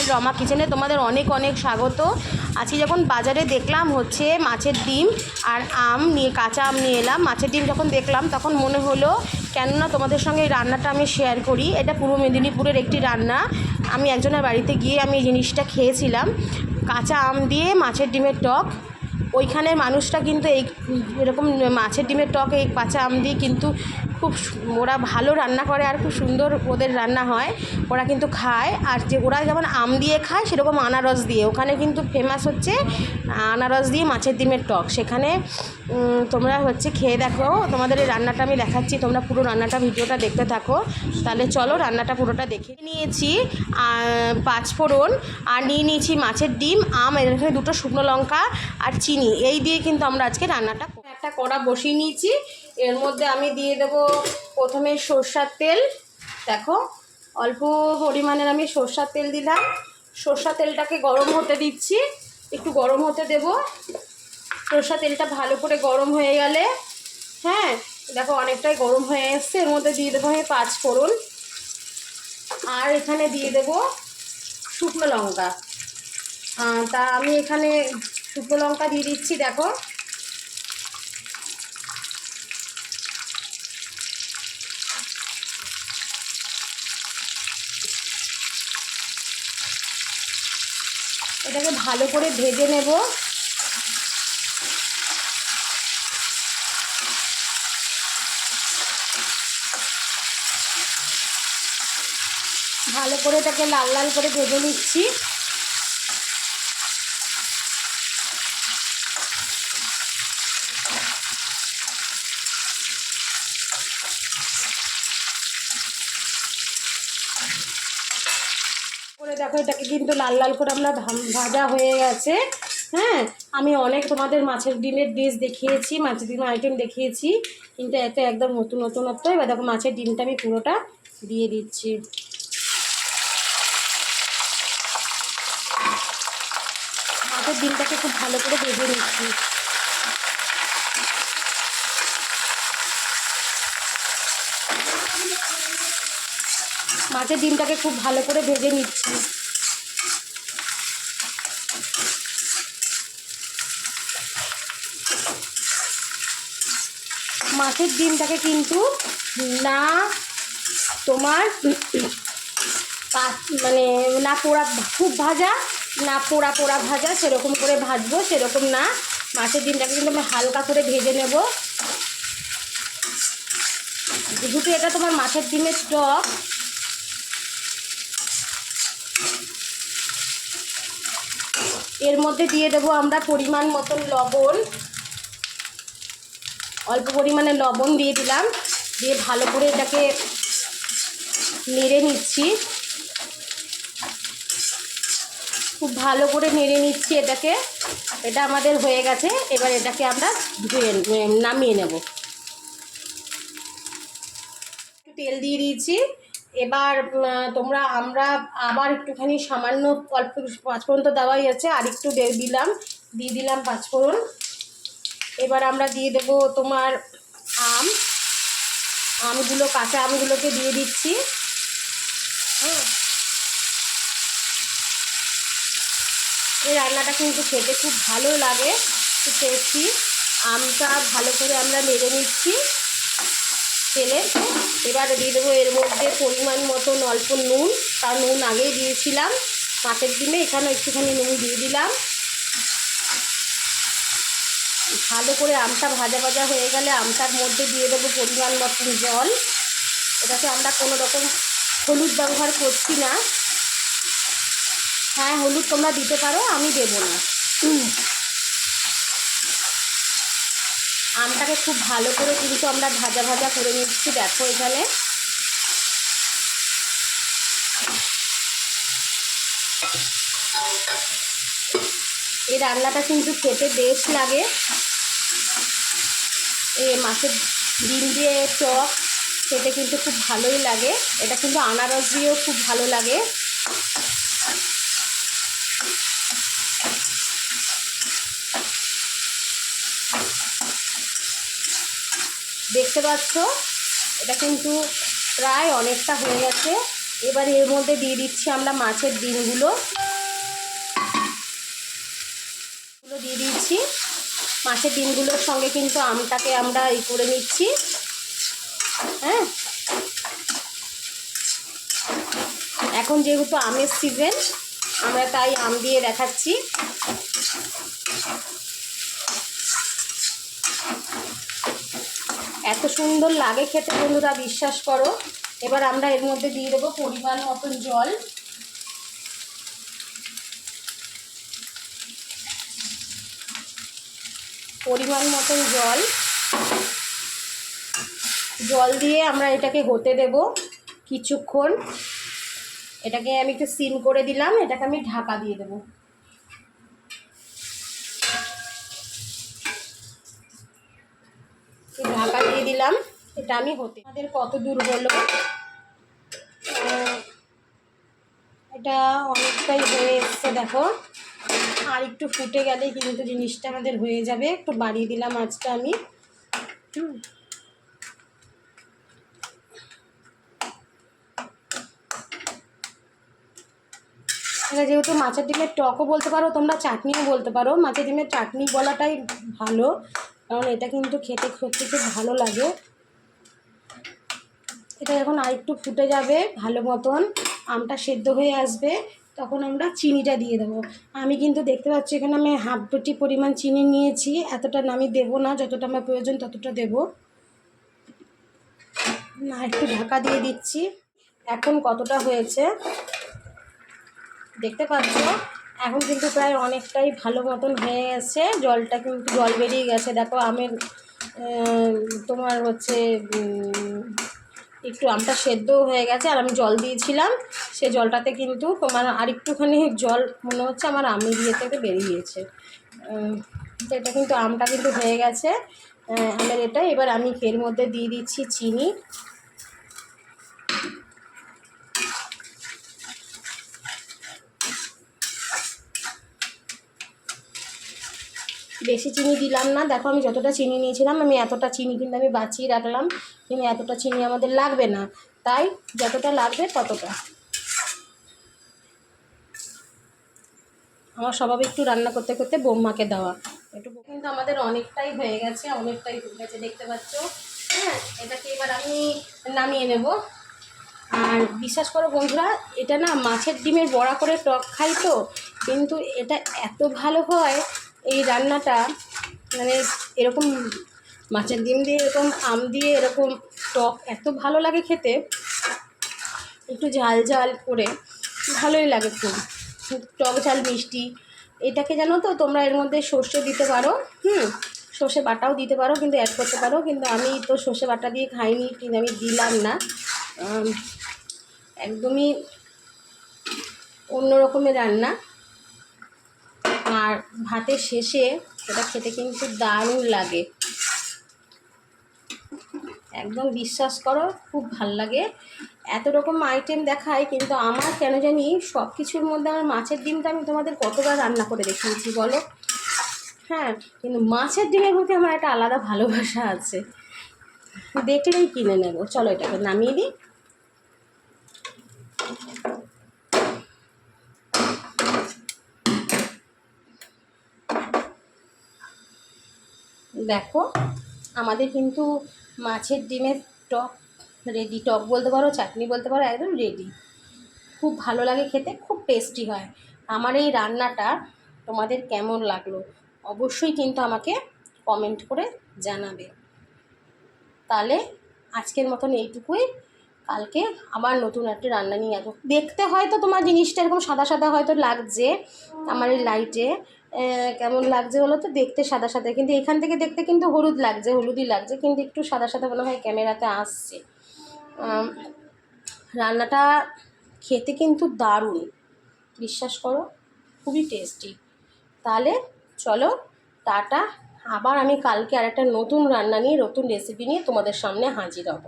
Channel Rama কিচেনে তোমাদের অনেক অনেক স্বাগত। আজকে যখন বাজারে দেখলাম হচ্ছে মাছের ডিম আর আম নিয়ে, কাঁচা আম নিয়ে এলাম, মাছের ডিম যখন দেখলাম তখন মনে হলো, কেননা তোমাদের সঙ্গে এই রান্নাটা আমি শেয়ার করি। এটা পূর্ব মেদিনীপুরের একটি রান্না। আমি একজনের বাড়িতে গিয়ে আমি এই জিনিসটা খেয়েছিলাম। কাঁচা আম দিয়ে মাছের ডিমের টক। ওইখানের মানুষটা কিন্তু এই এরকম মাছের ডিমের টক, এই কাঁচা আম দিয়ে কিন্তু খুব ওরা ভালো রান্না করে আর খুব সুন্দর ওদের রান্না হয়। ওরা কিন্তু খায়। আর যে, ওরা যেমন আম দিয়ে খায়, সেরকম আনারস দিয়ে। ওখানে কিন্তু ফেমাস হচ্ছে আনারস দিয়ে মাছের ডিমের টক। সেখানে তোমরা হচ্ছে খেয়ে দেখো। তোমাদের এই রান্নাটা আমি দেখাচ্ছি। তোমরা পুরো রান্নাটা, ভিডিওটা দেখতে থাকো। তাহলে চলো রান্নাটা পুরোটা দেখে নিয়েছি। পাঁচফোড়ন আর নিয়ে নিয়েছি মাছের ডিম, আম এখানে দুটো শুকনো লঙ্কা আর চিনি। এই দিয়ে কিন্তু আমরা আজকে রান্নাটা একটা কড়া বসিয়ে নিয়েছি। এর মধ্যে আমি দিয়ে দেবো প্রথমে সর্ষার তেল। দেখো, অল্প পরিমাণের আমি সর্ষার তেল দিলাম। সর্ষা তেলটাকে গরম হতে দিচ্ছি। একটু গরম হতে দেবো। সর্ষা তেলটা ভালো করে গরম হয়ে গেলে হ্যাঁ দেখো অনেকটাই গরম হয়ে এসছে। এর মধ্যে দিয়ে দেবো আমি পাঁচ ফোড়ন। আর এখানে দিয়ে দেবো শুকনো লঙ্কা। তা আমি এখানে শুকনো লঙ্কা দিয়ে দিচ্ছি, দেখো। এটাকে ভালো করে ভেজে নেব। ভালো করে এটাকে লাল লাল করে ভেজে নিচ্ছি করে দেখো এটাকে কিন্তু লাল লাল করে আমরা ভাজা হয়ে গেছে। হ্যাঁ আমি অনেক তোমাদের মাছের ডিমের ডিশ দেখিয়েছি, মাছের ডিমের আইটেম দেখিয়েছি, কিন্তু এতে একদম নতুন, নতুনত্ব। এবার দেখো মাছের ডিমটা আমি পুরোটা দিয়ে দিচ্ছি। মাছের ডিমটাকে খুব ভালো করে ভেজে নিচ্ছি। মাছের ডিমটাকে খুব ভালো করে ভেজে নিচ্ছি। মাছের ডিমটাকে কিন্তু না তোমার মানে না পোড়া, খুব ভাজা, না পোড়া পোড়া ভাজা, সেরকম করে ভাজবো, সেরকম না। মাছের ডিমটাকে কিন্তু আমি হালকা করে ভেজে নেব। যেহেতু এটা তোমার মাছের ডিমের টক এর মধ্যে দিয়ে দেবো আমরা পরিমাণ মতন লবণ। অল্প পরিমাণে লবণ দিয়ে দিলাম। দিয়ে ভালো করে এটাকে নেড়ে নিচ্ছি। খুব ভালো করে নেড়ে নিচ্ছি এটাকে। এটা আমাদের হয়ে গেছে। এবার এটাকে আমরা ধুয়ে নামিয়ে নেব। একটু তেল দিয়ে দিয়েছি। এবার তোমরা, আমরা আবার একটুখানি সামান্য অল্প পাঁচফোড়ন তো দেওয়াই আছে। আর একটু দিলাম। দিয়ে দিলাম পাঁচফোড়ন। এবার আমরা দিয়ে দেবো তোমার আম। আমগুলো, কাঁচা আমগুলোকে দিয়ে দিচ্ছি। হ্যাঁ। এই রান্নাটা কিন্তু খেতে খুব ভালো লাগে টেস্টি আমটা ভালো করে আমরা নেড়ে নিচ্ছি তেলে। এবার দিয়ে দেবো এর মধ্যে পরিমাণ মতন অল্প নুন। তার নুন আগেই দিয়েছিলাম। মাছের ডিমে এখানে একটুখানি নুন দিয়ে দিলাম। ভালো করে আমটা ভাজা ভাজা হয়ে গেলে আমটার মধ্যে দিয়ে দেবো পরিমাণ মতন জল। এটাতে আমরা কোনো রকম হলুদ ব্যবহার করছি না। হ্যাঁ হলুদ তোমরা দিতে পারো, আমি দেবো না। আমটাকে খুব ভালো করে কিন্তু আমরা ভাজা ভাজা করে নিচ্ছি, দেখো এখানে। এই রান্নাটা কিন্তু খেতে বেশ লাগে। এ মাছের ডিম দিয়ে চপ, খেতে কিন্তু খুব ভালোই লাগে। এটা কিন্তু আনারস দিয়েও খুব ভালো লাগে। দেখতে পাচ্ছ? এটা কিন্তু প্রায় অনেকটা হয়ে গেছে। এবার এর মধ্যে দিয়ে দিচ্ছি আমরা মাছের ডিমগুলো গুলো দিয়ে দিচ্ছি মাছের ডিমগুলোর সঙ্গে কিন্তু আমটাকে আমরা এই করে নিচ্ছি। হ্যাঁ? এখন যেহেতু আমের সিজন আমরা তাই আম দিয়ে দেখাচ্ছি। এত সুন্দর লাগে খেতে বন্ধুরা, বিশ্বাস করো। এবার আমরা এর মধ্যে দিয়ে দেবো পরিমাণ মতন জল। পরিমাণ মতন জল। জল দিয়ে আমরা এটাকে হতে দেব কিছুক্ষণ। এটাকে আমি একটু সিম করে দিলাম, এটাকে আমি ঢাকা দিয়ে দেবো। ঢাকা দিয়ে দিলাম, এটা আমি হতে আমাদের কত দূর হলো? এটা অনেকটাই হয়ে এসছে, দেখো। আর একটু ফুটে গেলে কিন্তু জিনিসটা আমাদের হয়ে যাবে। একটু বাড়িয়ে দিলাম আজটা আমি। হুম। এটা যেহেতু মাছের ডিমের টকও বলতে পারো, তোমরা চাটনিও বলতে পারো। মাছের ডিমের চাটনি বলাটাই ভালো, কারণ এটা কিন্তু খেতে সত্যি খুব ভালো লাগে। এটা যখন আরেকটু ফুটে যাবে, ভালো মতন, আমটা সেদ্ধ হয়ে আসবে। তখন আমরা চিনিটা দিয়ে দেবো। আমি কিন্তু দেখতে পাচ্ছি এখানে আমি হাফ বাটি পরিমাণ চিনি নিয়েছি। এতটা আমি দেবো না, যতটা আমার প্রয়োজন ততটা দেবো। না, একটু ঢাকা দিয়ে দিচ্ছি। এখন কতটা হয়েছে? দেখতে পাচ্ছ? এখন কিন্তু প্রায় অনেকটাই ভালো মতন হয়ে গেছে। জলটা কিন্তু, জল বেরিয়ে গেছে। দেখো, আমের তোমার হচ্ছে একটু আমটা সেদ্ধও হয়ে গেছে, আর আমি জল দিয়েছিলাম। সে জলটাতে কিন্তু তোমার আরেকটুখানি জল, মনে হচ্ছে আমার আমি দিয়ে থেকে বেরিয়েছে। তো এটা কিন্তু আমটা কিন্তু হয়ে গেছে। আমের এটা। এবার আমি এর মধ্যে দিয়ে দিচ্ছি চিনি। বেশি চিনি দিলাম না। দেখো আমি যতটা চিনি নিয়েছিলাম, আমি এতটা চিনি কিন্তু আমি বাঁচিয়ে রাখলাম। কিন্তু এতটা চিনি আমাদের লাগবে না। তাই যতটা লাগবে ততটা। আমার স্বভাব একটু রান্না করতে করতে বোম্মাকে দেওয়া। একটু কিন্তু আমাদের অনেকটাই হয়ে গেছে, অনেকটাই হয়ে গেছে, দেখতে পাচ্ছ? হ্যাঁ এটাকে এবার আমি নামিয়ে নেব। আর বিশ্বাস করো বন্ধুরা, এটা না মাছের ডিমের বড়া করে টক খাই তো, কিন্তু এটা এত ভালো হয় এই রান্নাটা মানে এরকম মাছের ডিম দিয়ে, এরকম আম দিয়ে, এরকম টক এত ভালো লাগে খেতে। একটু ঝাল ঝাল করে ভালোই লাগে খুব। টক ঝাল, মিষ্টি, এটাকে জানো তো, তোমরা এর মধ্যে সর্ষে দিতে পারো, হুম? সর্ষে বাটাও দিতে পারো, কিন্তু অ্যাড করতে পারো, কিন্তু আমি তো সর্ষে বাটা দিয়ে খাইনি কিন্তু আমি দিলাম না। একদমই অন্য রকমের রান্না। আর ভাতের শেষে এটা খেতে কিন্তু দারুণ লাগে। একদম বিশ্বাস করো, খুব ভালো লাগে। এত রকম আইটেম দেখায়, কিন্তু আমার কেন জানি সব কিছুর মধ্যে আমার মাছের ডিমটা আমি তোমাদের কতবার রান্না করে দেখিয়েছি, বলো? হ্যাঁ কিন্তু মাছের ডিমের প্রতি আমার একটা আলাদা ভালোবাসা আছে। দেখলেই কিনে নেব। চলো এটাকে নামিয়ে দিই। দেখো, আমাদের কিন্তু মাছের ডিমের টক রেডি টক বলতে পারো, চাটনি বলতে পারো, একদম রেডি খুব ভালো লাগে খেতে, খুব টেস্টি হয়। আমার এই রান্নাটা তোমাদের কেমন লাগল অবশ্যই কিন্তু আমাকে কমেন্ট করে জানাবে। তাহলে আজকের মতন এইটুকুই। কালকে আবার নতুন একটা রান্না নিয়ে আসব। দেখতে হয়তো তোমার জিনিসটা এরকম সাদা সাদা হয়তো লাগছে আমার এই লাইটে কেমন লাগছে বলো তো? দেখতে সাদা সাদা। কিন্তু এখান থেকে দেখতে কিন্তু হলুদ লাগছে, হলুদই লাগছে, কিন্তু একটু সাদা সাদা মনে হয় ক্যামেরাতে আসছে। রান্নাটা খেতে কিন্তু দারুণ। বিশ্বাস করো, খুবই টেস্টি তাহলে চলো, টাটা। আবার আমি কালকে আরেকটা নতুন রান্না নিয়ে, নতুন রেসিপি নিয়ে তোমাদের সামনে হাজির হব।